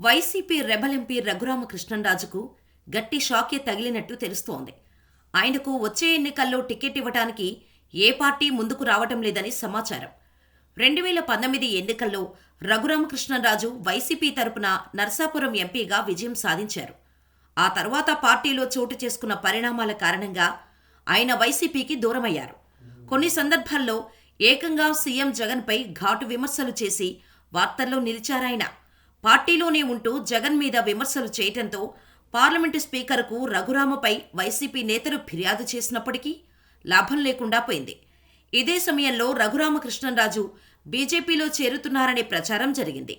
YCP rebel MP రఘురామకృష్ణంరాజుకు గట్టి షాకే తగిలినట్టు తెలుస్తోంది. ఆయనకు వచ్చే ఎన్నికల్లో టికెట్ ఇవ్వటానికి ఏ పార్టీ ముందుకు రావటం లేదని సమాచారం. రెండు వేల పంతొమ్మిది ఎన్నికల్లో రఘురామకృష్ణంరాజు వైసీపీ తరపున నర్సాపురం ఎంపీగా విజయం సాధించారు. ఆ తర్వాత పార్టీలో చోటు చేసుకున్న పరిణామాల కారణంగా ఆయన వైసీపీకి దూరమయ్యారు. కొన్ని సందర్భాల్లో ఏకంగా సీఎం జగన్పై ఘాటు విమర్శలు చేసి వార్తల్లో నిలిచారాయన. పార్టీలోనే ఉంటూ జగన్ మీద విమర్శలు చేయటంతో పార్లమెంటు స్పీకర్కు రఘురామపై వైసీపీ నేతలు ఫిర్యాదు చేసినప్పటికీ లాభం లేకుండా పోయింది. ఇదే సమయంలో రఘురామకృష్ణంరాజు బీజేపీలో చేరుతున్నారనే ప్రచారం జరిగింది.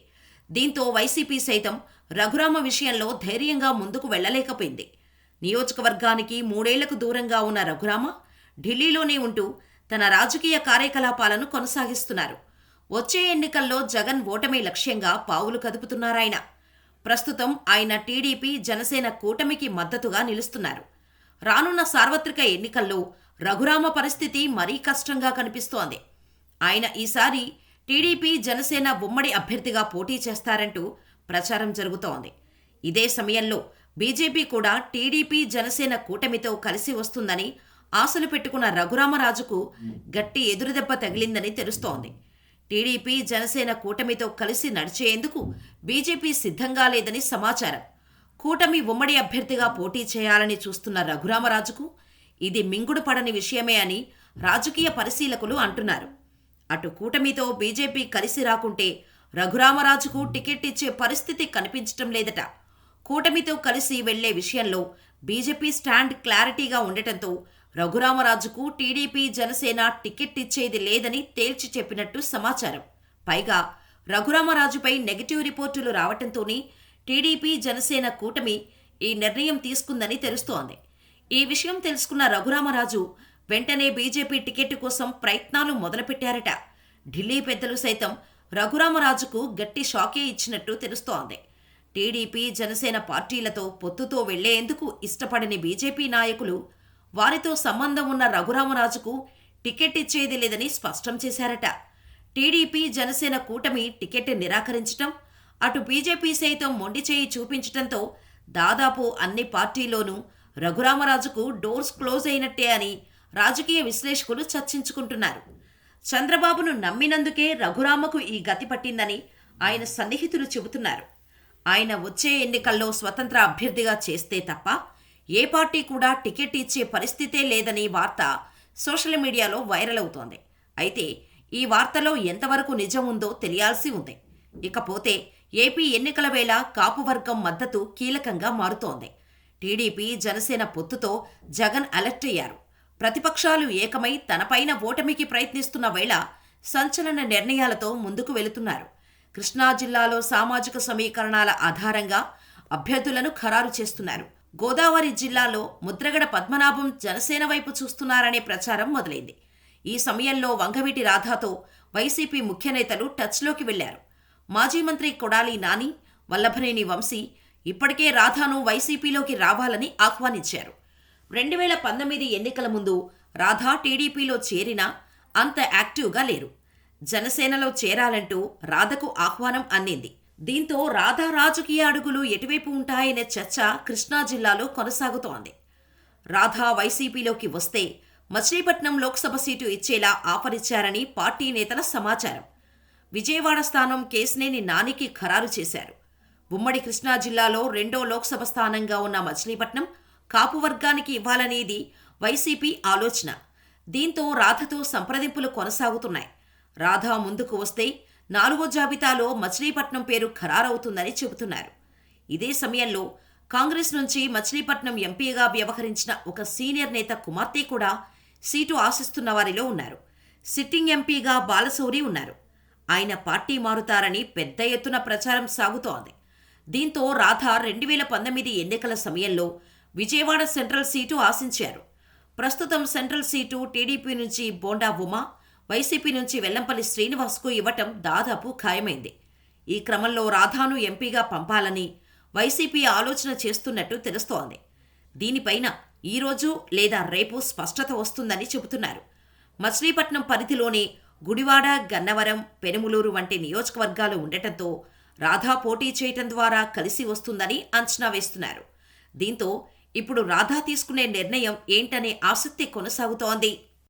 దీంతో వైసీపీ సైతం రఘురామ విషయంలో ధైర్యంగా ముందుకు వెళ్ళలేకపోయింది నియోజకవర్గానికి మూడేళ్ళకు దూరంగా ఉన్న రఘురామ ఢిల్లీలోనే ఉంటూ తన రాజకీయ కార్యకలాపాలను కొనసాగిస్తున్నారు. వచ్చే ఎన్నికల్లో జగన్ ఓటమి లక్ష్యంగా పావులు కదుపుతున్నారాయన. ప్రస్తుతం ఆయన టీడీపీ జనసేన కూటమికి మద్దతుగా నిలుస్తున్నారు. రానున్న సార్వత్రిక ఎన్నికల్లో రఘురామ పరిస్థితి మరీ కష్టంగా కనిపిస్తోంది. ఆయన ఈసారి టీడీపీ జనసేన ఉమ్మడి అభ్యర్థిగా పోటీ చేస్తారంటూ ప్రచారం జరుగుతోంది. ఇదే సమయంలో బీజేపీ కూడా టీడీపీ జనసేన కూటమితో కలిసి వస్తుందని ఆశలు పెట్టుకున్న రఘురామరాజుకు గట్టి ఎదురుదెబ్బ తగిలిందని తెలుస్తోంది. టీడీపీ జనసేన కూటమితో కలిసి నడిచేందుకు బీజేపీ సిద్ధంగా లేదని సమాచారం. కూటమి ఉమ్మడి అభ్యర్థిగా పోటీ చేయాలని చూస్తున్న రఘురామరాజుకు ఇది మింగుడు పడని విషయమే అని రాజకీయ పరిశీలకులు అంటున్నారు. అటు కూటమితో బీజేపీ కలిసి రాకుంటే రఘురామరాజుకు టికెట్ ఇచ్చే పరిస్థితి కనిపించటం లేదట. కూటమితో కలిసి వెళ్ళే విషయంలో బీజేపీ స్టాండ్ క్లారిటీగా ఉండటంతో రఘురామరాజుకు టీడీపీ జనసేన టికెట్ ఇచ్చేది లేదని తేల్చి చెప్పినట్టు సమాచారం. పైగా రఘురామరాజుపై నెగటివ్ రిపోర్టులు రావటంతోనే టీడీపీ జనసేన కూటమి ఈ నిర్ణయం తీసుకుందని తెలుస్తోంది. ఈ విషయం తెలుసుకున్న రఘురామరాజు వెంటనే బీజేపీ టికెట్ కోసం ప్రయత్నాలు మొదలుపెట్టారట. ఢిల్లీ పెద్దలు సైతం రఘురామరాజుకు గట్టి షాకే ఇచ్చినట్టు తెలుస్తోంది. టీడీపీ జనసేన పార్టీలతో పొత్తుతో వెళ్ళేందుకు ఇష్టపడని బీజేపీ నాయకులు వారితో సంబంధం ఉన్న రఘురామరాజుకు టికెట్ ఇచ్చేది లేదని స్పష్టం చేశారట. టీడీపీ జనసేన కూటమి టికెట్ నిరాకరించటం అటు బీజేపీ సైతం మొండి చేయి చూపించటంతో దాదాపు అన్ని పార్టీల్లోనూ రఘురామరాజుకు డోర్స్ క్లోజ్ అయినట్టే అని రాజకీయ విశ్లేషకులు చర్చించుకుంటున్నారు. చంద్రబాబును నమ్మినందుకే రఘురామకు ఈ గతి పట్టిందని ఆయన సన్నిహితులు చెబుతున్నారు. ఆయన వచ్చే ఎన్నికల్లో స్వతంత్ర అభ్యర్థిగా చేస్తే తప్ప ఏ పార్టీ కూడా టికెట్ ఇచ్చే పరిస్థితే లేదని వార్త సోషల్ మీడియాలో వైరల్ అవుతోంది. అయితే ఈ వార్తలో ఎంతవరకు నిజం ఉందో తెలియాల్సి ఉంది. ఇకపోతే ఏపీ ఎన్నికల వేళ కాపు వర్గం మద్దతు కీలకంగా మారుతోంది. టీడీపీ జనసేన పొత్తుతో జగన్ అలర్ట్ అయ్యారు. ప్రతిపక్షాలు ఏకమై తనపైన ఓటమికి ప్రయత్నిస్తున్న వేళ సంచలన నిర్ణయాలతో ముందుకు వెళుతున్నారు. కృష్ణా జిల్లాలో సామాజిక సమీకరణాల ఆధారంగా అభ్యర్థులను ఖరారు చేస్తున్నారు. గోదావరి జిల్లాలో ముద్రగడ పద్మనాభం జనసేన వైపు చూస్తున్నారనే ప్రచారం మొదలైంది. ఈ సమయంలో వంగవీటి రాధాతో వైసీపీ ముఖ్య నేతలు టచ్లోకి వెళ్ళారు. మాజీ మంత్రి కొడాలి నాని వల్లభనేని వంశీ ఇప్పటికే రాధాను వైసీపీలోకి రావాలని ఆహ్వానించారు. రెండు వేల పంతొమ్మిది ఎన్నికల ముందు రాధా టీడీపీలో చేరినా అంత యాక్టివ్గా లేరు. జనసేనలో చేరాలంటూ రాధకు ఆహ్వానం అందింది. దీంతో రాధా రాజకీయ అడుగులు ఎటువైపు ఉంటాయనే చర్చ కృష్ణా జిల్లాలో కొనసాగుతోంది. రాధా వైసీపీలోకి వస్తే మచిలీపట్నం లోక్సభ సీటు ఇచ్చేలా ఆఫర్ ఇచ్చారని పార్టీ నేతల సమాచారం. విజయవాడ స్థానం కేసినేని నానికి ఖరారు చేశారు. ఉమ్మడి కృష్ణా జిల్లాలో రెండో లోక్సభ స్థానంగా ఉన్న మచిలీపట్నం కాపు వర్గానికి ఇవ్వాలనేది వైసీపీ ఆలోచన. దీంతో రాధతో సంప్రదింపులు కొనసాగుతున్నాయి. రాధా ముందుకు వస్తే నాలుగో జాబితాలో మచిలీపట్నం పేరు ఖరారవుతుందని చెబుతున్నారు. ఇదే సమయంలో కాంగ్రెస్ నుంచి మచిలీపట్నం ఎంపీగా వ్యవహరించిన ఒక సీనియర్ నేత కుమార్తె కూడా సీటు ఆశిస్తున్న వారిలో ఉన్నారు. సిట్టింగ్ ఎంపీగా బాలశౌరి ఉన్నారు. ఆయన పార్టీ మారుతారని పెద్ద ఎత్తున ప్రచారం సాగుతోంది. దీంతో రాధా రెండు వేల పంతొమ్మిది ఎన్నికల సమయంలో విజయవాడ సెంట్రల్ సీటు ఆశించారు. ప్రస్తుతం సెంట్రల్ సీటు టీడీపీ నుంచి బోండా ఉమా వైసీపీ నుంచి వెల్లంపల్లి శ్రీనివాస్కు ఇవ్వటం దాదాపు ఖాయమైంది. ఈ క్రమంలో రాధాను ఎంపీగా పంపాలని వైసీపీ ఆలోచన చేస్తున్నట్టు తెలుస్తోంది. దీనిపైన ఈరోజు లేదా రేపు స్పష్టత వస్తుందని చెబుతున్నారు. మచిలీపట్నం పరిధిలోనే గుడివాడ గన్నవరం పెనుములూరు వంటి నియోజకవర్గాలు ఉండటంతో రాధా పోటీ చేయటం ద్వారా కలిసి వస్తుందని అంచనా వేస్తున్నారు. దీంతో ఇప్పుడు రాధా తీసుకునే నిర్ణయం ఏంటనే ఆసక్తి కొనసాగుతోంది